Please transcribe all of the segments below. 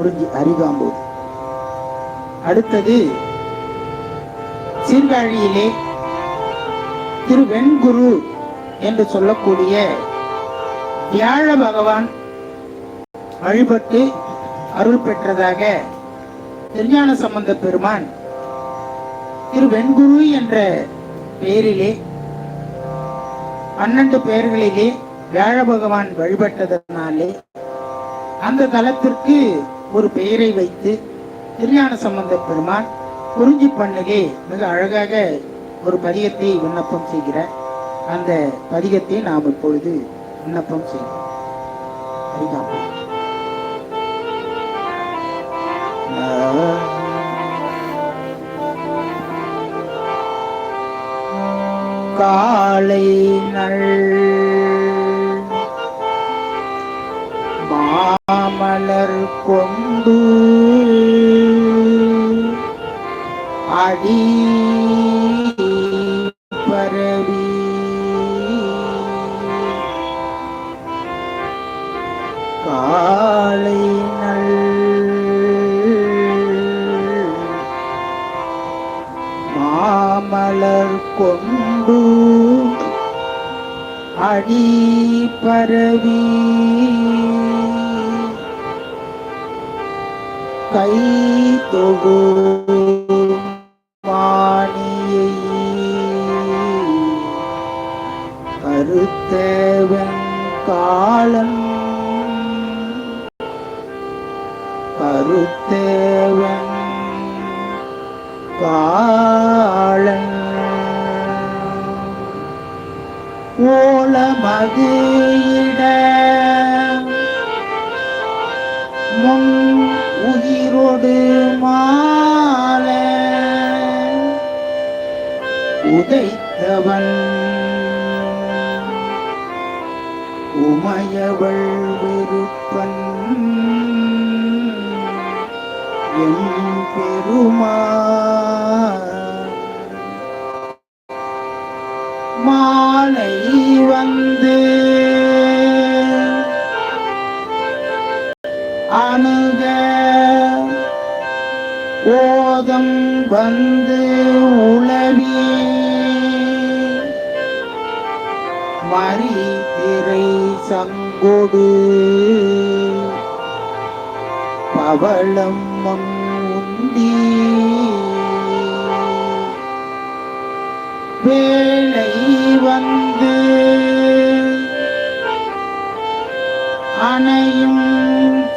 குறிஞ்சி அரிகாம்போது அடுத்தது சீர்காழியிலே திரு வெண்குரு என்று சொல்லக்கூடிய வியாழ பகவான் வழிபட்டு அருள் பெற்றதாக திருஞான சம்பந்த பெருமான் திரு வெண்குரு என்ற பெயரிலே பன்னெண்டு பெயர்களிலே வியாழ பகவான் வழிபட்டதனாலே அந்த தலத்திற்கு ஒரு பெயரை வைத்து திருஞான சம்பந்த பெருமான் குறிஞ்சி பண்ணிலே மிக அழகாக ஒரு பதிகத்தை விண்ணப்பம் செய்கிறார் அந்த பதிகத்தை நாம் இப்பொழுது விண்ணப்பம் செய்கிறோம் அரிகாம்பு. காலை நள் மாமலர் அன்பு அடி பரவி காலை மாமலர் கொண்டு அடி பரவி caído. அவளம் உந்தி வேளை வந்து அணையும்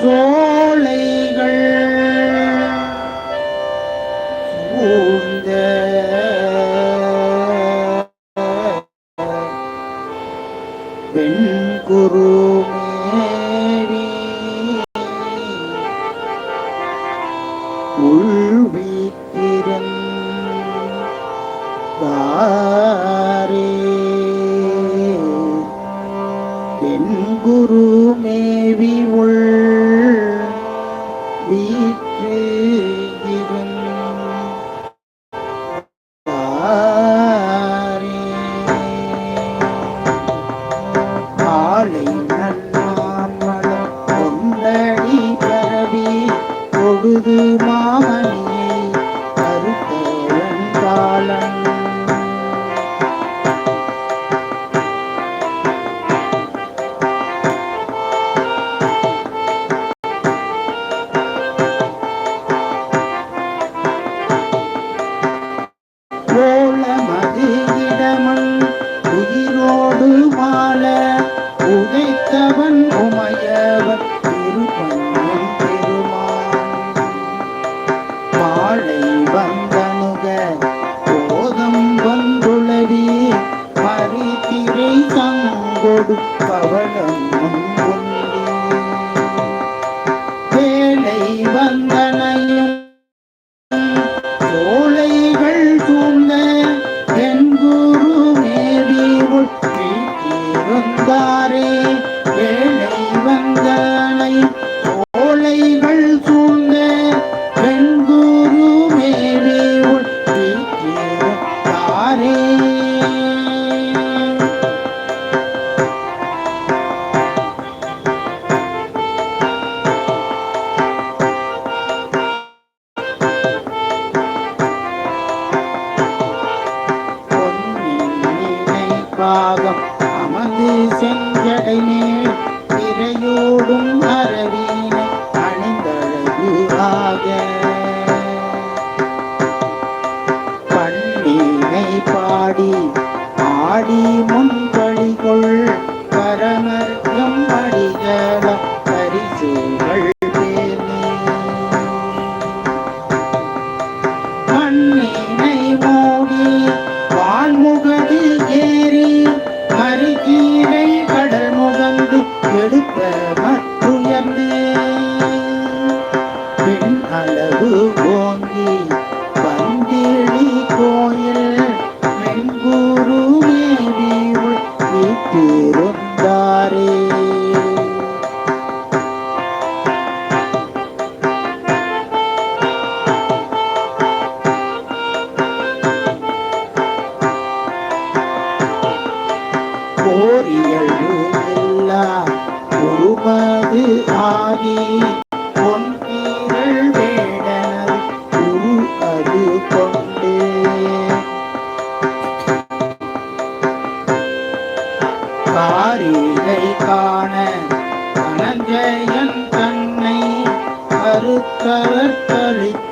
சோ தொழுது மாமணியை கருத்தவன் காலம் 嗯 கரத்தளித்த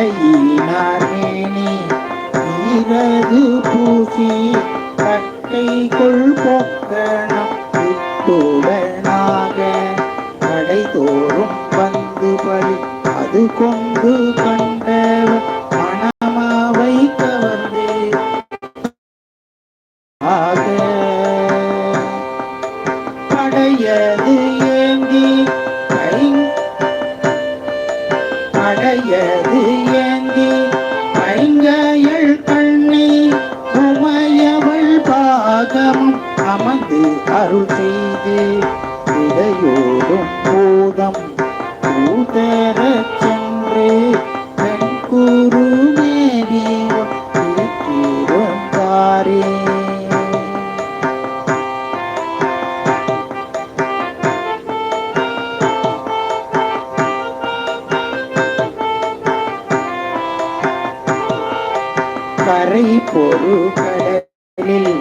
Hey, Mark. பெறச் சென்று பெண் குருமேவி ஒட்டிருந்தாரே கரை பொருள் கடலில்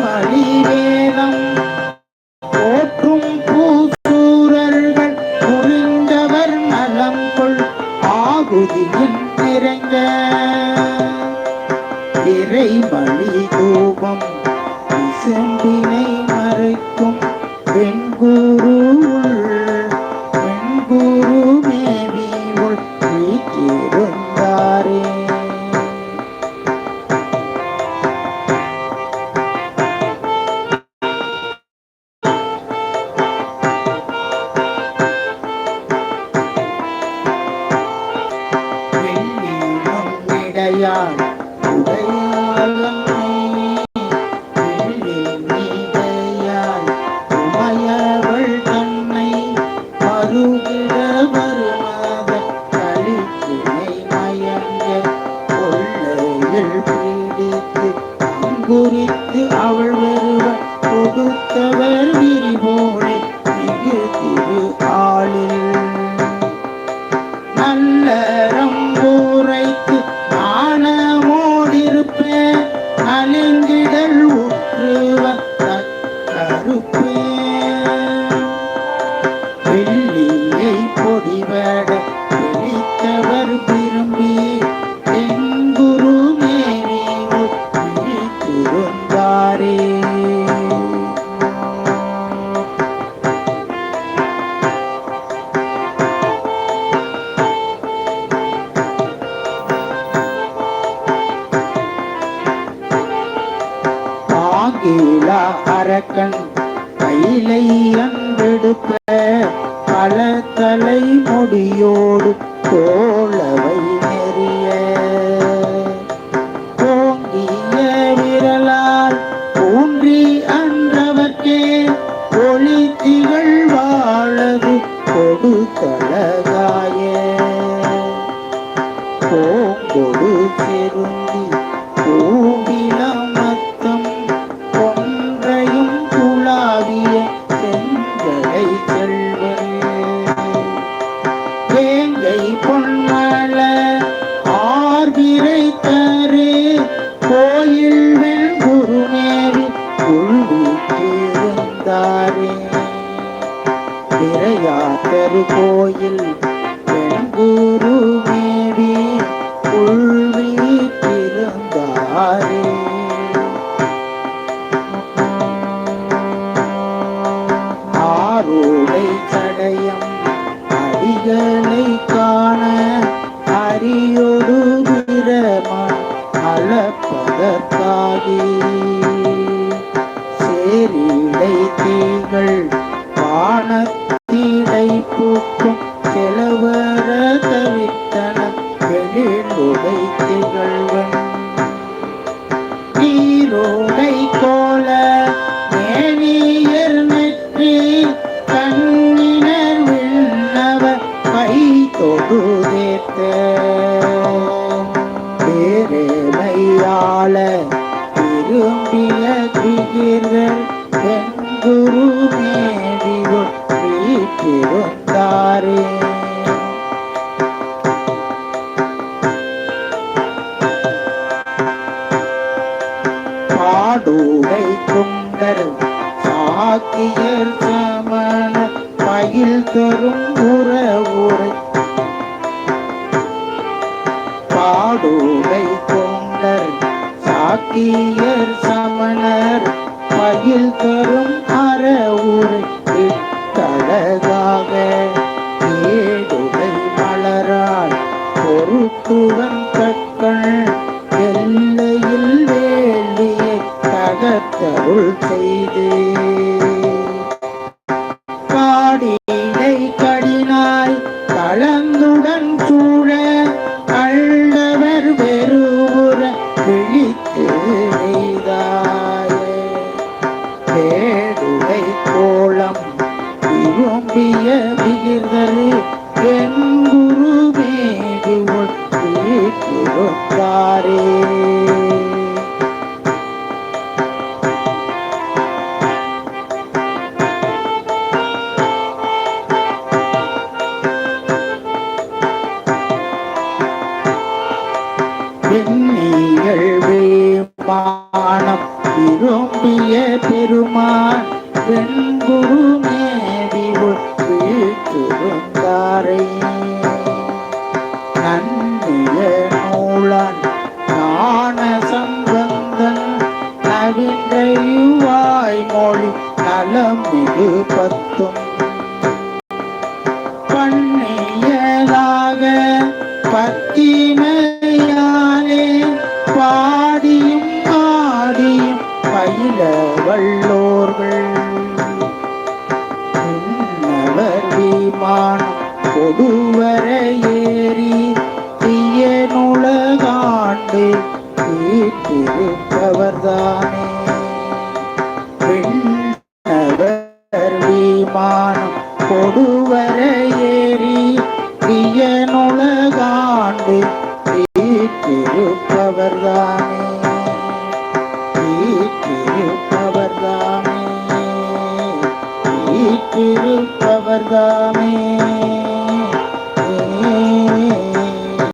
மணி வேதம் கொடுத்தவர் விரிபோலை அரக்கன் கையிலை அன்பெடுப்ப பல தலை முடியோடு தோளவை நெறிய. தோங்கிய விரலால் ஊன்றி அன்றவர்க்கே ஒளி திகழ் வாழது கொடுத்தலகாய பூங்கொடு பெருந்தி பூவிலமத்தம் திரையாத்தரு கோயில் வெண்குரு உள்வி பிறந்தாரே ஆரோடை தடயம் அடிகளை காண அரியொரு பிரமன் அளப்பதற்காகி பூக்கும் செலவர தவித்தன வெளியுடை திகழ்வன் நீரோ பொறுத்துவன் எல்லையில் வேள்வியை தகத்தருள் செய்து. காடினை கடினாய் கலந்துடன் சூழ கள்ளவர் வெறுவுற விழித்து எய்தாய வேடுடை கோலம் விரும்பிய விகிர்தரு என் மேவி